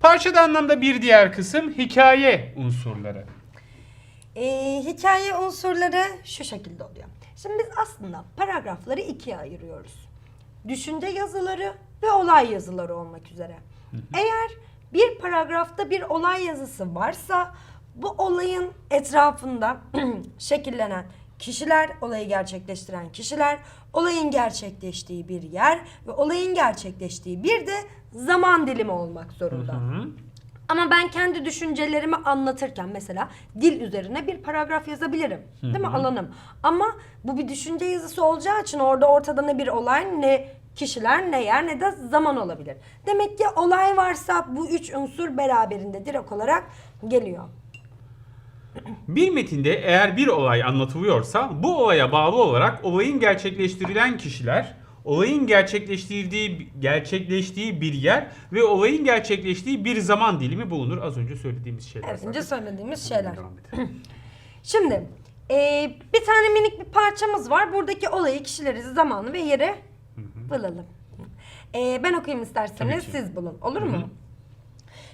Parçada anlamda bir diğer kısım hikaye unsurları. Ee, hikaye unsurları şu şekilde oluyor. Şimdi biz aslında paragrafları ikiye ayırıyoruz. Düşünce yazıları ve olay yazıları olmak üzere. Eğer bir paragrafta bir olay yazısı varsa bu olayın etrafında şekillenen kişiler, olayı gerçekleştiren kişiler, olayın gerçekleştiği bir yer ve olayın gerçekleştiği bir de zaman dilimi olmak zorunda. Ama ben kendi düşüncelerimi anlatırken mesela dil üzerine bir paragraf yazabilirim. Değil mi alanım? Ama bu bir düşünce yazısı olacağı için orada ortada ne bir olay ne kişiler ne yer ne de zaman olabilir. Demek ki olay varsa bu üç unsur beraberinde direkt olarak geliyor. Bir metinde eğer bir olay anlatılıyorsa bu olaya bağlı olarak olayın gerçekleştirilen kişiler, olayın gerçekleştirdiği gerçekleştiği bir yer ve olayın gerçekleştiği bir zaman dilimi bulunur. Az önce söylediğimiz şeyler. Evet, önce söylediğimiz şeyler. Şimdi e, bir tane minik bir parçamız var. Buradaki olayı, kişileri, zamanı ve yeri bulalım. E, ben okuyayım isterseniz siz bulun. Olur mu?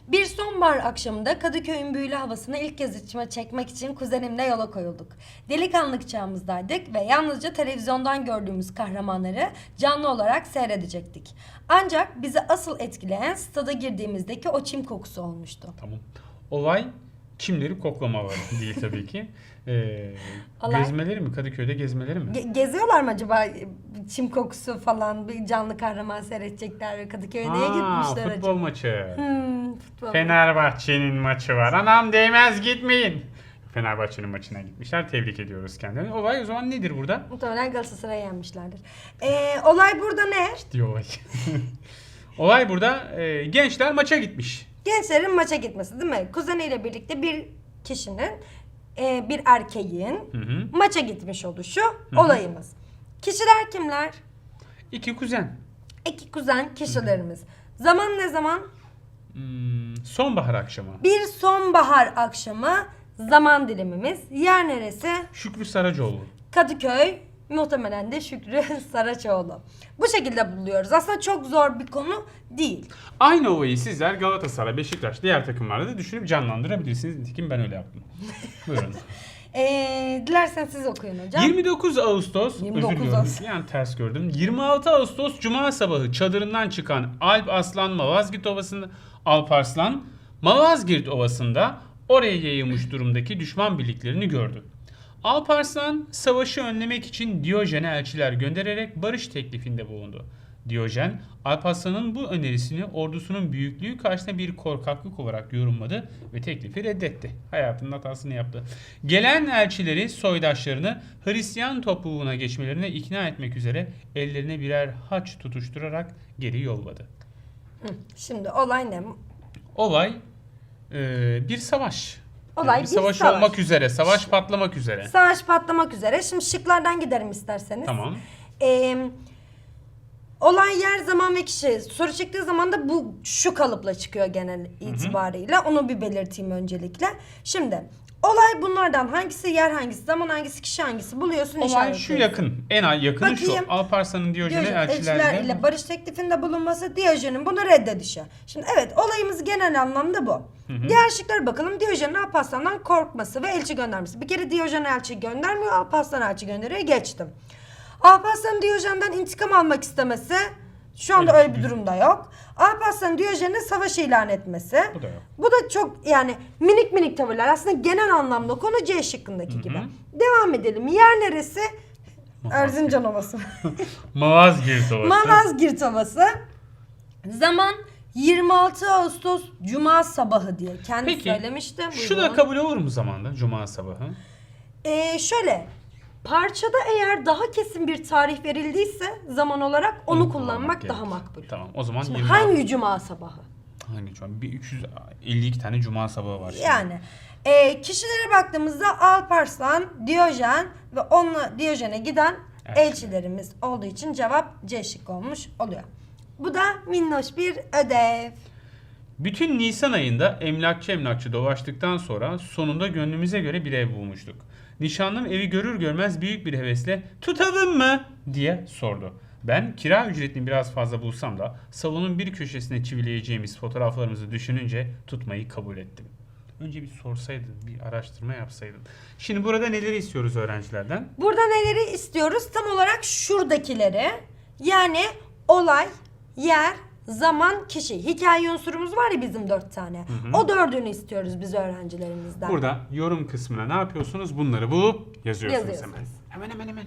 Bir sonbahar akşamında Kadıköy'ün büyülü havasını ilk kez içime çekmek için kuzenimle yola koyulduk. Delikanlık çağımızdaydık ve yalnızca televizyondan gördüğümüz kahramanları canlı olarak seyredecektik. Ancak bizi asıl etkileyen stada girdiğimizdeki o çim kokusu olmuştu. Tamam. Olay çimleri koklamaları değil tabii ki. Ee, Olay- gezmeleri mi? Kadıköy'de gezmeleri mi? Ge- geziyorlar mı acaba çim kokusu falan bir canlı kahraman seyredecekler Kadıköy'e neye Aa, gitmişler futbol acaba? maçı. Hmm, futbol. Fenerbahçe'nin maçı var. Anam değmez gitmeyin. Fenerbahçe'nin maçına gitmişler. Tebrik ediyoruz kendilerini. Olay o zaman nedir burada? Muhtemelen Galatasaray'ı yenmişlerdir. Ee, olay burada ne? Diyor olay. olay burada e, gençler maça gitmiş. Gençlerin maça gitmesi değil mi? Kuzeniyle birlikte bir kişinin, e, bir erkeğin Hı hı. maça gitmiş oluşu olayımız. Kişiler kimler? İki kuzen. İki kuzen kişilerimiz. Zaman ne zaman? Hmm, sonbahar akşamı. Bir sonbahar akşamı zaman dilimimiz. Yer neresi? Şükrü Saracoğlu. Kadıköy, muhtemelen de Şükrü Saraçoğlu. Bu şekilde buluyoruz. Aslında çok zor bir konu değil. Aynı olayı sizler Galatasaray, Beşiktaş, diğer takımlarda da düşünüp canlandırabilirsiniz. Nitekim ben öyle yaptım. Buyurun. Ee, dilersen siz okuyun hocam. 29 Ağustos, 29 özür diliyorum. Ağustos. Yani ters gördüm. 26 Ağustos Cuma sabahı çadırından çıkan Alp Aslan Malazgirt Ovası'nda Alp Arslan Malazgirt Ovası'nda oraya yayılmış durumdaki düşman birliklerini gördü. Alp Arslan savaşı önlemek için Diyojen'e elçiler göndererek barış teklifinde bulundu. Diyojen, Alp Arslan'ın bu önerisini ordusunun büyüklüğü karşısında bir korkaklık olarak yorumladı ve teklifi reddetti. Hayatının hatasını yaptı. Gelen elçileri soydaşlarını Hristiyan topluluğuna geçmelerine ikna etmek üzere ellerine birer haç tutuşturarak geri yolladı. Şimdi olay ne? Olay e, bir savaş. Olay bir savaş, savaş. olmak üzere, savaş patlamak üzere. Savaş patlamak üzere. Şimdi şıklardan giderim isterseniz. Tamam. Ee, olay yer, zaman ve kişi. Soru çıktığı zaman da bu şu kalıpla çıkıyor genel itibariyle. Onu bir belirteyim öncelikle. Şimdi olay bunlardan hangisi yer hangisi, zaman hangisi, kişi hangisi buluyorsun Olay şu işaretliyorsun. yakın. En ay yakını Bakayım. şu. Alparslan'ın Diyojen'e Diyojen elçilerle. elçiler ile barış teklifinde bulunması Diyojen'in bunu reddedişi. Şimdi evet olayımız genel anlamda bu. Diğer şıklara bakalım. Diyojen'in Alparslan'dan korkması ve elçi göndermesi. Bir kere Diyojen elçi göndermiyor, Alparslan elçi gönderiyor. Geçtim. Alparslan'ın Diyojen'den intikam almak istemesi şu anda Öyle öyle bir durumda yok. Alparslan'ın Diyojen'e savaş ilan etmesi. Bu da yok. Bu da çok yani minik minik tavırlar. Aslında genel anlamda konu C şıkkındaki gibi. Devam edelim. Yer neresi? Erzincan Ovası. Malazgirt Ovası. Malazgirt Ovası. Zaman 26 Ağustos Cuma sabahı diye kendi Peki, söylemişti. Şu da kabul olur mu zamanda? Cuma sabahı. Ee, şöyle parçada eğer daha kesin bir tarih verildiyse zaman olarak onu, kullanmak gerekir. daha makbul. Tamam. O zaman Şimdi 26 hangi Cuma sabahı? Hangi şu an? Bir 352 tane cuma sabahı var. şimdi. Yani e, kişilere baktığımızda Alparslan, Diyojen ve onunla Diyojen'e giden Elçiler. elçilerimiz olduğu için cevap C şık olmuş oluyor. Bu da minnoş bir ödev. Bütün Nisan ayında emlakçı emlakçı dolaştıktan sonra sonunda gönlümüze göre bir ev bulmuştuk. Nişanlım evi görür görmez büyük bir hevesle tutalım mı diye sordu. Ben kira ücretini biraz fazla bulsam da salonun bir köşesine çivileyeceğimiz fotoğraflarımızı düşününce tutmayı kabul ettim. Önce bir sorsaydın, bir araştırma yapsaydın. Şimdi burada neleri istiyoruz öğrencilerden? Burada neleri istiyoruz? Tam olarak şuradakileri. Yani olay, yer, zaman, kişi. Hikaye unsurumuz var ya bizim dört tane. O dördünü istiyoruz biz öğrencilerimizden. Burada yorum kısmına ne yapıyorsunuz? Bunları bulup yazıyorsunuz Yazıyorsunuz. hemen. Hemen hemen hemen.